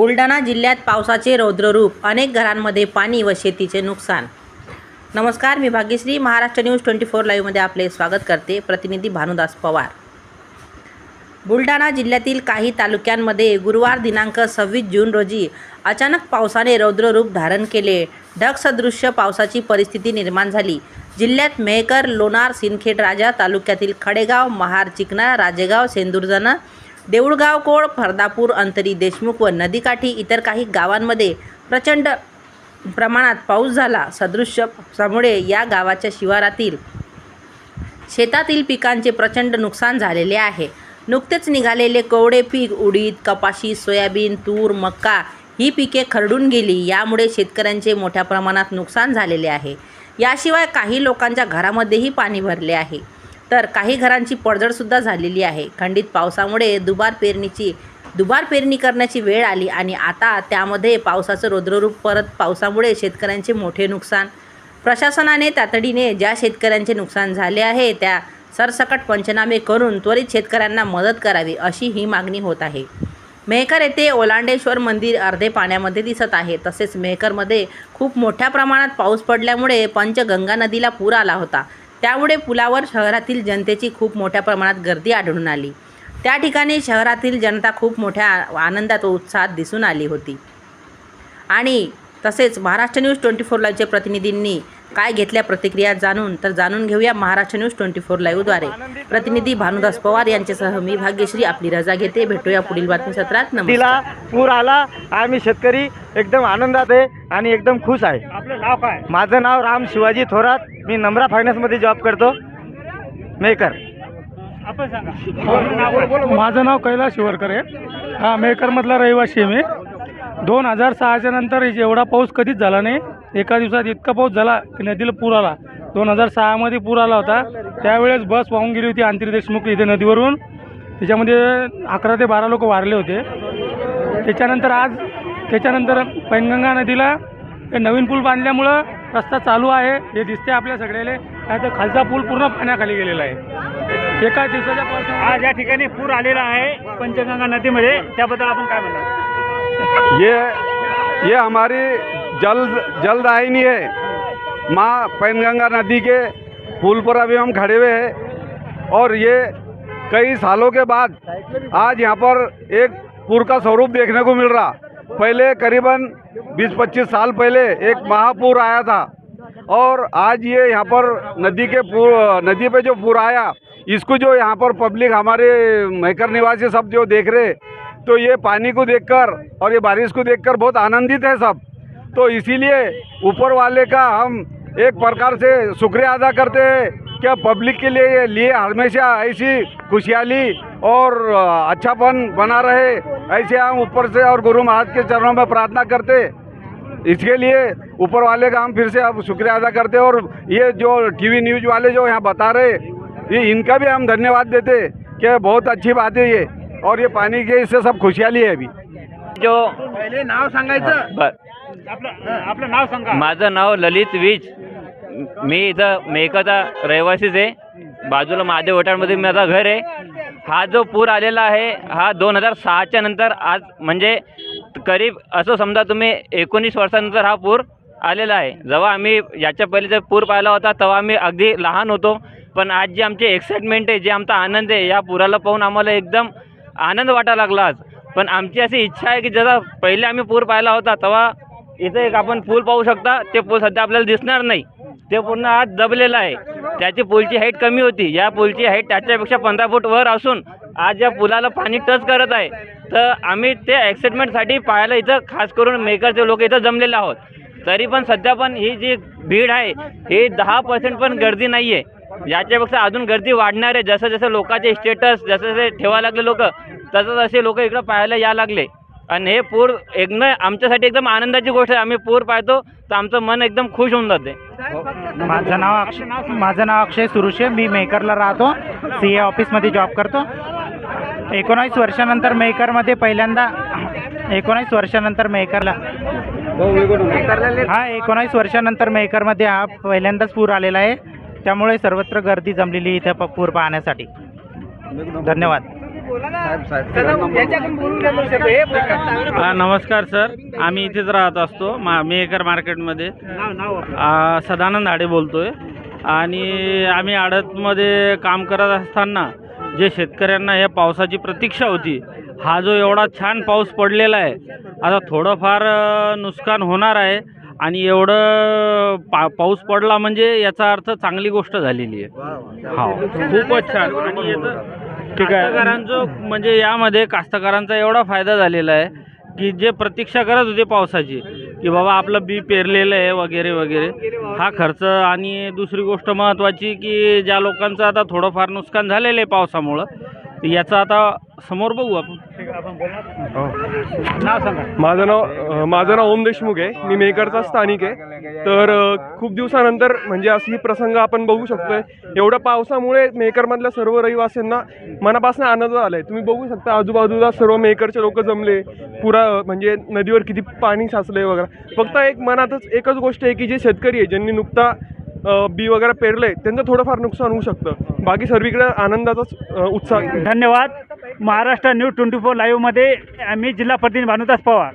बुलढाणा जिल्ह्यात पावसाचे रौद्ररूप अनेक घरांमध्ये पाणी व शेतीचे नुकसान. नमस्कार मी Bhagyashree. Maharashtra news twenty four लाईव्हमध्ये आपले स्वागत करते. प्रतिनिधी भानुदास पवार. बुलढाणा जिल्ह्यातील काही तालुक्यांमध्ये गुरुवार दिनांक सव्वीस जून रोजी अचानक पावसाने रौद्ररूप धारण केले. ढगसदृश्य पावसाची परिस्थिती निर्माण झाली. जिल्ह्यात मेहकर लोणार सिंदखेड राजा तालुक्यातील खडेगाव महार चिकना राजेगाव सेंदुर्जन देऊळगाव कोळ फरदापूर अंतरी देशमुख व नदीकाठी इतर काही गावांमध्ये प्रचंड प्रमाणात पाऊस झाला. सदृश्य पावसामुळे या गावाच्या शिवारातील शेतातील पिकांचे प्रचंड नुकसान झालेले आहे. नुकतेच निघालेले कोवडे पीक उडीद कपाशी सोयाबीन तूर मक्का ही पिके खरडून गेली. यामुळे शेतकऱ्यांचे मोठ्या प्रमाणात नुकसान झालेले आहे. याशिवाय काही लोकांच्या घरामध्येही पाणी भरले आहे. तर काही घरांची पडझडसुद्धा झालेली आहे. खंडित पावसामुळे दुबार पेरणीची दुबार पेरणी करण्याची वेळ आली आणि आता त्यामध्ये पावसाचं रौद्ररूप परत पावसामुळे शेतकऱ्यांचे मोठे नुकसान. प्रशासनाने तातडीने ज्या शेतकऱ्यांचे नुकसान झाले आहे त्या सरसकट पंचनामे करून त्वरित शेतकऱ्यांना मदत करावी अशी ही मागणी होत आहे. मेहकर येथे ओलांडेश्वर मंदिर अर्धे पाण्यामध्ये दिसत आहे. तसेच मेहकरमध्ये खूप मोठ्या प्रमाणात पाऊस पडल्यामुळे पंचगंगा नदीला पूर आला होता. त्यामुळे पुलावर शहरातील जनतेची खूप मोठ्या प्रमाणात गर्दी आढळून आली. त्या ठिकाणी शहरातील जनता खूप मोठ्या आनंदात उत्साहात दिसून आली होती. आणि तसेच महाराष्ट्र न्यूज ट्वेंटी फोर लाईव्हच्या प्रतिनिधींनी काय घेतल्या प्रतिक्रिया जाणून तर जाणून घेऊया महाराष्ट्र न्यूज ट्वेंटी फोर लाईव्हद्वारे प्रतिनिधी भानुदास पवार यांच्यासह मी भाग्यश्री आपली रजा घेते. भेटूया पुढील बातमी सत्रात नमस्कार. तिला पूर आला आम्ही शेतकरी एकदम आनंदात आहे आणि एकदम खुश आहे. आपलं नाव काय? माझं नाव राम शिवाजी थोरात. मी नम्रा फायनान्समध्ये जॉब करतो. मेकर. आपण सांगा. माझं नाव कैलास शिवरकर आहे. हा मेकरमधला रहिवासी आहे मी. दोन हजार सहाच्या नंतर एवढा पाऊस कधीच झाला नाही. एका दिवसात इतका पाऊस झाला की नदीला पूर आला. दोन हजार सहामध्ये पूर आला होता. त्यावेळेस बस वाहून गेली होती आंतरी देशमुख इथे नदीवरून. त्याच्यामध्ये अकरा ते बारा लोक वारले होते. त्याच्यानंतर आज त्याच्यानंतर पैनगंगा नदीला हे नवीन पूल बांधल्यामुळं रस्ता चालू आहे. हे दिसते आपल्या सगळ्याला. नाही तर खालचा पूल पूर्ण पाण्याखाली गेलेला आहे. एका दिवसाच्या आज या ठिकाणी पूर आलेला आहे पंचगंगा नदीमध्ये. त्याबद्दल आपण काय म्हणणार? ये ये हमारी जल जलदायिनी है। माँ पैनगंगा नदी के पुल पर अभी हम खड़े हुए हैं। और ये कई सालों के बाद आज यहाँ पर एक पुर का स्वरूप देखने को मिल रहा। पहले करीबन 20-25 साल पहले एक महापुर आया था। और आज ये यहाँ पर नदी के नदी पे जो पुर आया, इसको जो यहाँ पर पब्लिक हमारे महकर निवासी सब जो देख रहे तो ये पानी को देखकर और ये बारिश को देखकर बहुत आनंदित है सब। तो इसीलिए ऊपर वाले का हम एक प्रकार से शुक्रिया अदा करते हैं क्या पब्लिक के लिए लिए हमेशा ऐसी खुशहाली और अच्छापन बना रहे। ऐसे हम ऊपर से और गुरु महाराज के चरणों में प्रार्थना करते। इसके लिए ऊपर वाले का हम फिर से अब शुक्रिया अदा करते और ये जो टीवी न्यूज़ वाले जो यहाँ बता रहे, ये इनका भी हम धन्यवाद देते कि बहुत अच्छी बात है ये। और ये पानी के इससे सब खुशहाली है अभी। जो पहिले नाव सांगायचं? बर आपलं आपलं नाव सांगा. माझं नाव ललित वीज. मी इथं मेहकाचा रहिवासीच आहे. बाजूला महादेव होटाळमध्ये माझं घर आहे. हा जो पूर आलेला आहे हा दोन हजार सहाच्या नंतर आज म्हणजे करीब असं समजा तुम्ही एकोणीस वर्षानंतर हा पूर आलेला आहे. जेव्हा आम्ही याच्या पहिले जर पूर पाहिला होता तेव्हा आम्ही अगदी लहान होतो. पण आज जी आमची एक्साइटमेंट आहे जे आमचा आनंद आहे या पुराला पाहून आम्हाला एकदम आनंद वाटायला लागला आज. पण आमची अशी इच्छा आहे की जसा पहिले आम्ही पूर पाहिला होता तेव्हा इथं एक आपण पूल पाहू शकता ते पूल सध्या आपल्याला दिसणार नाही. ते पूर्ण आज दबलेलं आहे. त्याची पूलची हाईट कमी होती. या पूलची हाईट त्याच्यापेक्षा पंधरा फूट वर असून आज या पुलाला पाणी टच करत आहे. तर आम्ही ते एक्साइटमेंटसाठी पाहायला इथं खास करून मेकरचे लोक इथं जमलेले आहोत. तरी पण सध्या पण ही जी भीड आहे ही दहा पर्सेंट पण गर्दी नाही आहे याच्यापेक्षा अजून गर्दी वाढणार आहे. जसं जसं लोकांचे स्टेटस जसं जसे ठेवायला लागले लोक तसं तसे लोक इकडं पाहायला या लागले. आणि हे पूर एकदम आमच्यासाठी एकदम आनंदाची गोष्ट आहे. आम्ही पूर पाहतो तर आमचं मन एकदम खुश होऊन जाते. माझं नाव अक्षय माझं नाव अक्षय सुरुशे. मी मेकरला राहतो. सी ए ऑफिसमध्ये जॉब करतो. एकोणावीस वर्षानंतर मेकरमध्ये पहिल्यांदा एकोणावीस वर्षानंतर मेकरला. हा एकोणावीस वर्षानंतर मेकरमध्ये हा पहिल्यांदाच पूर आलेला आहे. त्यामुळे सर्वत्र गर्दी जमलेली इथे प- पूर पाहण्यासाठी. धन्यवाद. हा, नमस्कार सर. आम्ही इथेच राहत असतो मा मेकर मार्केटमध्ये. आ, सदानंद आडे बोलतोय. आणि आम्ही आडतमध्ये काम करत असताना जे शेतकऱ्यांना या पावसाची प्रतीक्षा होती हा जो एवढा छान पाऊस पडलेला आहे आता थोडंफार अ, नुकसान होणार आहे. आणि एवढं पा पाऊस पडला म्हणजे याचा अर्थ चांगली गोष्ट झालेली आहे. हो खूपच छान. आणि याचं ठीक आहे. कास्तकारांचं म्हणजे यामध्ये कास्तकारांचा एवढा फायदा झालेला आहे की जे प्रतीक्षा करत होते पावसाची की बाबा आपलं बी पेरलेलं आहे वगैरे वगैरे हा खर्च आणि दुसरी गोष्ट महत्त्वाची की ज्या लोकांचं आता थोडंफार नुकसान झालेलं आहे पावसामुळं याचं आता समोर बघू आपण. माझं नाव माझं नाव ओम देशमुख आहे. मी मेकरचा स्थानिक आहे. तर खूप दिवसानंतर म्हणजे अशी प्रसंग आपण बघू शकतोय. एवढ्या पावसामुळे मेकरमधल्या सर्व रहिवासींना मनापासून आनंद आला आहे तुम्ही बघू शकता आजूबाजूला सर्व मेकरचे लोक जमले. पुरा म्हणजे नदीवर किती पाणी साचले वगैरे. फक्त एक मनातच एकच गोष्ट आहे की जे शेतकरी आहे ज्यांनी नुकता बी वगैरे पेरले त्यांचं थोडंफार नुकसान होऊ शकतं. बाकी सर्वीकडे आनंदाचाच उत्साह. धन्यवाद. महाराष्ट्र न्यूज ट्वेंटी फोर लाईव्हमध्ये आम्ही जिल्हा प्रतिनिधी भानुदास पवार.